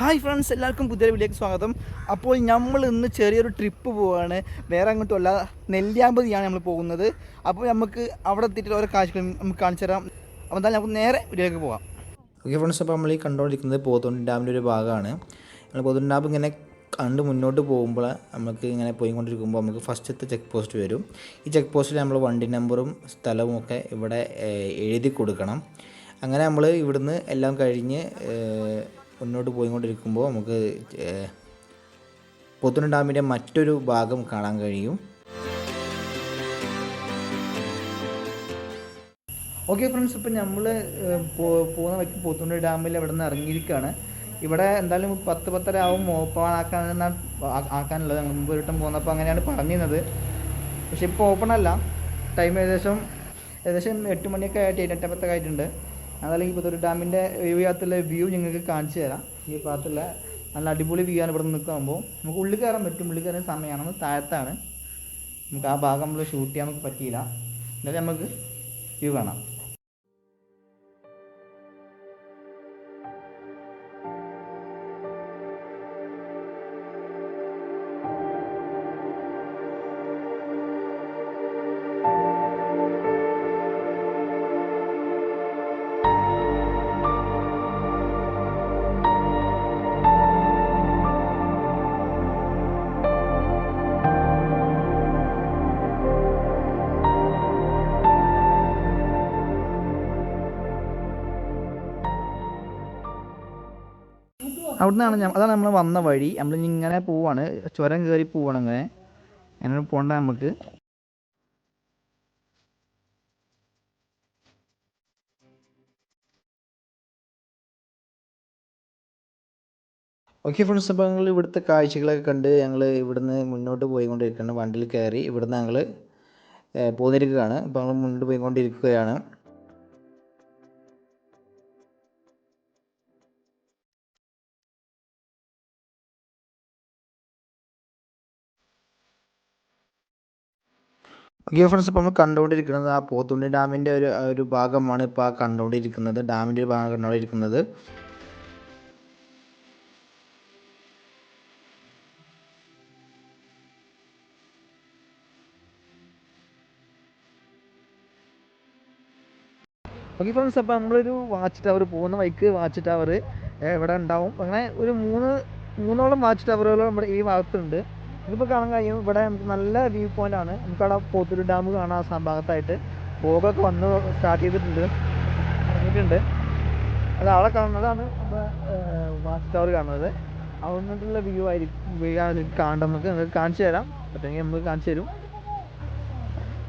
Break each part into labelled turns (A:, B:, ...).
A: Hi friends എല്ലാവർക്കും പുതിയ വീഡിയോക്ക് സ്വാഗതം. അപ്പോൾ നമ്മൾ ഇന്ന് ചെറിയൊരു ട്രിപ്പ് പോവുകയാണ് വേറെ അങ്ങോട്ടും അല്ല നെല്ലിയാമ്പതിയാണ് നമ്മൾ പോകുന്നത്. അപ്പോൾ നമുക്ക് അവിടെ എത്തിയിട്ട് ഓരോ കാഴ്ചകൾ നമുക്ക് കാണിച്ചു തരാം. അപ്പോൾ എന്തായാലും നമുക്ക് നേരെ വീഡിയോക്ക് പോകാം
B: ഓക്കെ ഫ്രണ്ട്സ് അപ്പോൾ നമ്മൾ ഈ കണ്ടുകൊണ്ടിരിക്കുന്നത് പോത്തോണ്ടി ഡാമിന്റെ ഒരു ഭാഗമാണ്. നമ്മൾ പോത്തോണ്ടി ഡാം ഇങ്ങനെ കണ്ട് മുന്നോട്ട് പോകുമ്പോൾ നമുക്ക് ഇങ്ങനെ പോയിക്കൊണ്ടിരിക്കുമ്പോൾ നമുക്ക് ഫസ്റ്റത്തെ ചെക്ക് പോസ്റ്റ് വരും. ഈ ചെക്ക് പോസ്റ്റിൽ നമ്മൾ വണ്ടി നമ്പറും സ്ഥലവും ഒക്കെ ഇവിടെ എഴുതി കൊടുക്കണം. അങ്ങനെ നമ്മൾ ഇവിടുന്ന് എല്ലാം കഴിഞ്ഞ് മുന്നോട്ട് പോയിക്കൊണ്ടിരിക്കുമ്പോൾ നമുക്ക് ഏഹ്, ഡാമിന്റെ മറ്റൊരു ഭാഗം കാണാൻ കഴിയും.
A: ഓക്കെ ഫ്രണ്ട്സ് ഇപ്പം നമ്മൾ പോകുന്ന വഴിക്ക് പോത്തുണ്ടി ഡാമിൽ ഇവിടെ നിന്ന് ഇറങ്ങിയിരിക്കുകയാണ്. ഇവിടെ എന്തായാലും പത്ത് പത്തര ആവും ഓപ്പൺ ആക്കാൻ ആക്കാനുള്ളത്. ഞങ്ങൾ മുമ്പ് ഒരു വട്ടം പോകുന്നപ്പോൾ അങ്ങനെയാണ് പറഞ്ഞിരുന്നത്. പക്ഷെ ഇപ്പോൾ ഓപ്പൺ അല്ല. ടൈം ഏകദേശം ഏകദേശം എട്ട് മണിയൊക്കെ ആയിട്ട് എട്ട് പത്തൊക്കെ ആയിട്ടുണ്ട്. അതല്ലെങ്കിൽ ഇപ്പോൾ ഒരു ഡാമിന്റെ ഈ വ്യൂ നിങ്ങൾക്ക് കാണിച്ചു തരാം. ഈ ഭാഗത്തുള്ള നല്ല അടിപൊളി വ്യൂ ആണ് ഇവിടെ നിൽക്കുമ്പോൾ നമുക്ക് ഉള്ളിൽ കയറാൻ പറ്റും. ഉള്ളിൽ കയറാൻ സമയമാണ് താഴത്താണ്. നമുക്ക് ആ ഭാഗം നമ്മൾ ഷൂട്ട് ചെയ്യാൻ നമുക്ക് പറ്റിയില്ല. എന്നാലും നമുക്ക് വ്യൂ കാണാം. അവിടുന്നാണ് ഞാൻ അതാണ് നമ്മൾ വന്ന വഴി. നമ്മൾ ഇങ്ങനെ പോവാണ്. ചുരം കയറി പോവാണ് അങ്ങനെ അങ്ങനെ പോകണ്ട നമുക്ക്
B: ഓക്കെ ഫ്രണ്ട്സ് അപ്പോൾ ഞങ്ങൾ ഇവിടുത്തെ കാഴ്ചകളൊക്കെ കണ്ട് ഞങ്ങൾ ഇവിടുന്ന് മുന്നോട്ട് പോയിക്കൊണ്ടിരിക്കുകയാണ്. വണ്ടിയിൽ കയറി ഇവിടുന്ന് ഞങ്ങൾ പോന്നിരിക്കുകയാണ്. അപ്പോൾ ഞങ്ങൾ മുന്നോട്ട് പോയിക്കൊണ്ടിരിക്കുകയാണ്. ഓക്കെ ഫ്രണ്ട്സ് ഇപ്പോൾ നമ്മൾ കണ്ടുകൊണ്ടിരിക്കുന്നത് ആ പോത്തുണ്ടി ഡാമിന്റെ ഒരു ഒരു ഭാഗമാണ് ഇപ്പോൾ ആ കണ്ടുകൊണ്ടിരിക്കുന്നത്. ഡാമിന്റെ ഒരു ഭാഗം കണ്ടുകൊണ്ടിരിക്കുന്നത്.
A: ഓക്കെ ഫ്രണ്ട്സ് അപ്പോൾ നമ്മളൊരു വാച്ച് ടവർ പോകുന്ന വൈക്ക് വാച്ച് ടവർ ഇവിടെ ഉണ്ടാവും. അങ്ങനെ ഒരു മൂന്ന് മൂന്നോളം വാച്ച് ടവറുകൾ നമ്മുടെ ഈ ഭാഗത്തുണ്ട്. ഇതിപ്പോൾ കാണാൻ കഴിയും. ഇവിടെ നമുക്ക് നല്ല വ്യൂ പോയിന്റ് ആണ്. നമുക്ക് അവിടെ പോത്തൂർ ഡാം കാണാൻ ആ ഭാഗത്തായിട്ട്. ഫോഗൊക്കെ വന്ന് സ്റ്റാർട്ട് ചെയ്തിട്ടുണ്ട്. ഇറങ്ങിയിട്ടുണ്ട്. അത് അവിടെ കാണുന്നതാണ് വാച്ച് ടവർ കാണുന്നത്. അവിടെ നിന്നിട്ടുള്ള വ്യൂ ആയിരിക്കും വ്യൂ കാണേണ്ടത്. നമുക്ക് നിങ്ങൾക്ക് കാണിച്ചു തരാം. പറ്റുമെങ്കിൽ നമുക്ക് കാണിച്ചു തരും.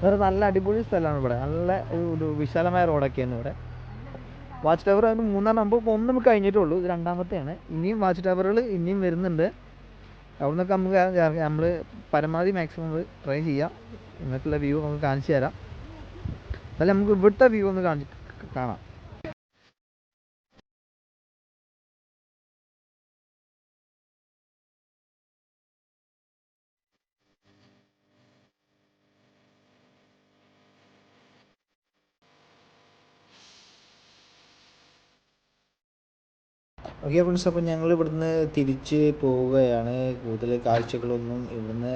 A: വേറെ നല്ല അടിപൊളി സ്ഥലമാണ് ഇവിടെ. നല്ല ഒരു- വിശാലമായ റോഡൊക്കെയാണ് ഇവിടെ. വാച്ച് ടവർ അതിന് മൂന്നാം നമ്പർ ഒന്ന് നമുക്ക് കഴിഞ്ഞിട്ടുള്ളൂ ഇത് രണ്ടാമത്തെയാണ്. ഇനിയും വാച്ച് ടവറുകൾ ഇനിയും വരുന്നുണ്ട്. അവിടെ നമുക്ക് നമ്മൾ പരമാവധി മാക്സിമം ട്രൈ ചെയ്യാം. നിങ്ങൾക്കുള്ള വ്യൂ നമുക്ക് കാണിച്ചു തരാം. എന്നാലും നമുക്ക് ഇവിടുത്തെ വ്യൂ ഒന്ന് കാണാം.
B: ഓക്കെ ഫ്രണ്ട്സ് അപ്പോൾ ഞങ്ങൾ ഇവിടുന്ന് തിരിച്ച് പോവുകയാണ്. കൂടുതൽ കാഴ്ചകളൊന്നും ഇവിടുന്ന്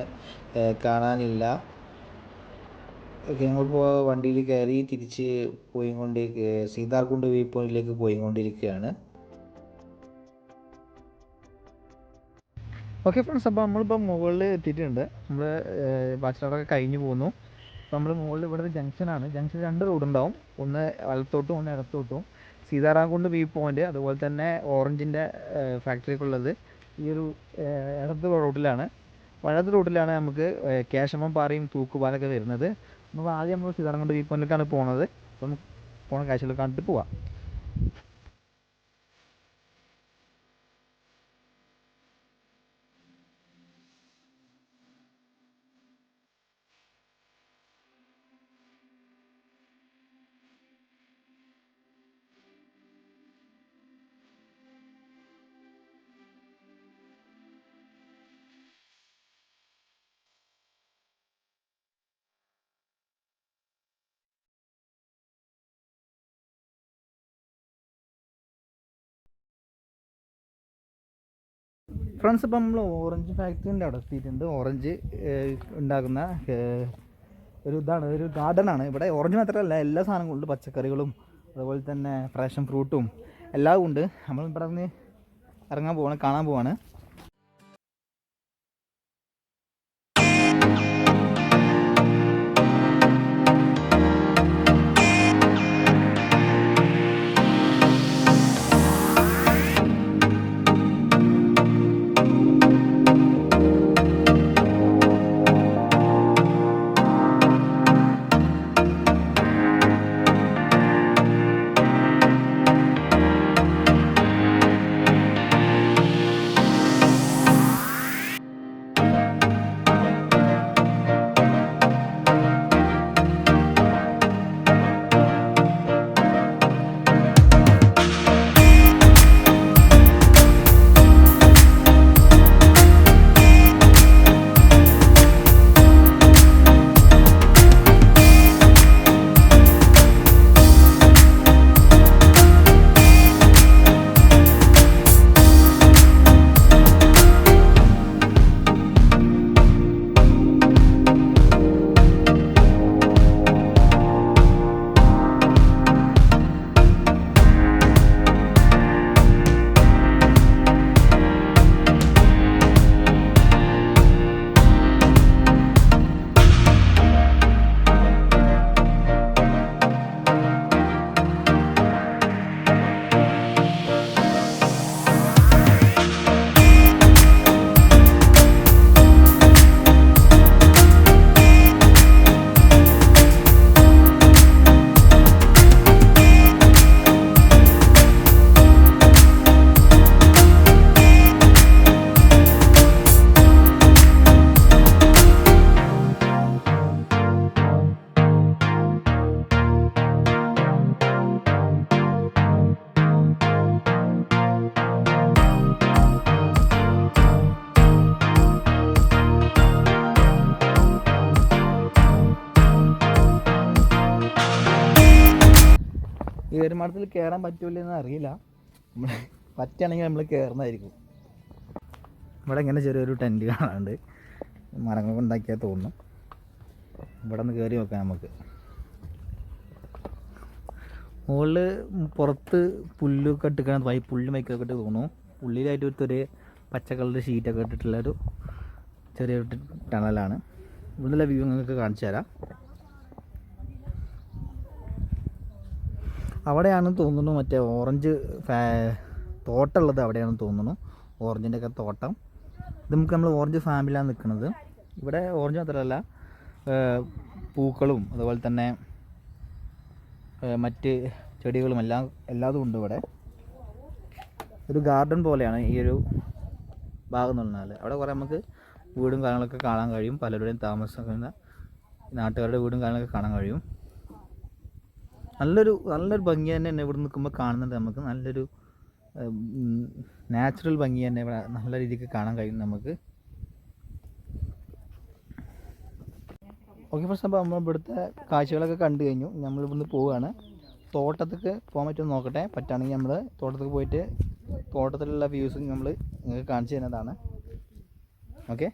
B: കാണാനില്ല. ഓക്കെ ഞങ്ങൾ ഇപ്പോൾ വണ്ടിയിൽ കയറി തിരിച്ച് പോയിക്കൊണ്ട് സീതാർകുണ്ട് വ്യൂ പോയിന്റിലേക്ക് പോയിക്കൊണ്ടിരിക്കുകയാണ്.
A: ഓക്കെ ഫ്രണ്ട്സ് അപ്പോൾ നമ്മളിപ്പോൾ മുകളിൽ എത്തിയിട്ടുണ്ട്. നമ്മൾ വാച്ച് ടവറൊക്കെ കഴിഞ്ഞ് പോകുന്നു നമ്മൾ മുകളിൽ ഇവിടെ ജംഗ്ഷനാണ് ജംഗ്ഷൻ രണ്ട് റോഡ് ഉണ്ടാവും. ഒന്ന് വലത്തോട്ടും ഒന്ന് ഇടത്തോട്ടും. സീതാറാംകുണ്ട് വ്യൂ പോയിന്റ് അതുപോലെ തന്നെ ഓറഞ്ചിന്റെ ഫാക്ടറിക്കുള്ളത് ഈ ഒരു ഇടത് റോഡിലാണ് വലത് റോഡിലാണ് നമുക്ക് ഏഹ്, കേശവൻ പാറയും തൂക്കുപാലൊക്കെ വരുന്നത്. നമ്മൾ ആദ്യം നമ്മൾ സീതാറാംകുണ്ട് വ്യൂ പോയിന്റിലേക്കാണ് പോകുന്നത് അപ്പം പോണ കാഴ്ചകൾ കണ്ടിട്ട് പോവാം. ഫ്രണ്ട്സ് ഇപ്പം നമ്മൾ ഓറഞ്ച് ഫാക്ടറിന്റെ അവിടെ എത്തിയിട്ടുണ്ട്. ഓറഞ്ച് ഉണ്ടാക്കുന്ന ഒരു ഇതാണ് ഒരു ഗാർഡനാണ് ഇവിടെ ഓറഞ്ച് മാത്രമല്ല എല്ലാ സാധനങ്ങളും ഉണ്ട്. പച്ചക്കറികളും അതുപോലെ തന്നെ ഫ്രഷൻ ഫ്രൂട്ടും എല്ലാം ഉണ്ട്. നമ്മൾ ഇവിടെ നിന്ന് ഇറങ്ങാൻ പോവാണ് കാണാൻ പോവാണ്. ഈ വരുമാനത്തിൽ കയറാൻ പറ്റൂലെന്ന് അറിയില്ല. നമ്മൾ പറ്റുകയാണെങ്കിൽ നമ്മൾ കയറുന്നതായിരിക്കും ഇവിടെ ഇങ്ങനെ ചെറിയൊരു ടെന്റ് കാണാണ്ട് മരങ്ങൾ ഉണ്ടാക്കിയാൽ തോന്നുന്നു. ഇവിടെ നിന്ന് കയറി നോക്കാം നമുക്ക്. മുകളിൽ പുറത്ത് പുല്ലൊക്കെ ഇട്ടിക്കണം വൈ പുല്ലും വൈക്കൊക്കെ ഇട്ട് തോന്നുന്നു. ഉള്ളിലായിട്ട് ഒരു പച്ച കളർ ഷീറ്റൊക്കെ ഇട്ടിട്ടുള്ളൊരു ചെറിയൊരു ടണലാണ്. ഇവിടുന്നുള്ള വ്യൂ നിങ്ങൾക്ക് കാണിച്ചു തരാം. അവിടെയാണ് തോന്നുന്നു. മറ്റേ ഓറഞ്ച് തോട്ടമുള്ളത് അവിടെയാണെന്ന് തോന്നുന്നു. ഓറഞ്ചിന്റെ ഒക്കെ തോട്ടം. ഇത് നമുക്ക് നമ്മൾ ഓറഞ്ച് ഫാമിലാണ് നിൽക്കുന്നത്. ഇവിടെ ഓറഞ്ച് മാത്രമല്ല പൂക്കളും അതുപോലെ തന്നെ മറ്റ് ചെടികളും എല്ലാം എല്ലാതും ഉണ്ട് ഇവിടെ. ഒരു ഗാർഡൻ പോലെയാണ് ഈ ഒരു ഭാഗം എന്ന് പറഞ്ഞാൽ അവിടെ കുറേ നമുക്ക് വീടും കാര്യങ്ങളൊക്കെ കാണാൻ കഴിയും. പലരുടെയും താമസിക്കുന്ന നാട്ടുകാരുടെ വീടും കാര്യങ്ങളൊക്കെ കാണാൻ കഴിയും. നല്ലൊരു നല്ലൊരു ഭംഗി തന്നെ തന്നെ ഇവിടെ നിൽക്കുമ്പോൾ കാണുന്നുണ്ട് നമുക്ക്. നല്ലൊരു നാച്ചുറൽ ഭംഗി തന്നെ ഇവിടെ നല്ല രീതിക്ക് കാണാൻ കഴിയും നമുക്ക്. ഓക്കെ ഫസ്റ്റ് അപ്പോൾ നമ്മൾ ഇവിടുത്തെ കാഴ്ചകളൊക്കെ കണ്ടു കഴിഞ്ഞു. നമ്മൾ ഇവിടുന്ന് പോവുകയാണ് തോട്ടത്തേക്ക് പോകാൻ പറ്റുമെന്ന് നോക്കട്ടെ. പറ്റുകയാണെങ്കിൽ നമ്മൾ തോട്ടത്തേക്ക് പോയിട്ട് തോട്ടത്തിലുള്ള വ്യൂസ് നമ്മൾ നിങ്ങൾക്ക് കാണിച്ചു തരുന്നതാണ്. ഓക്കെ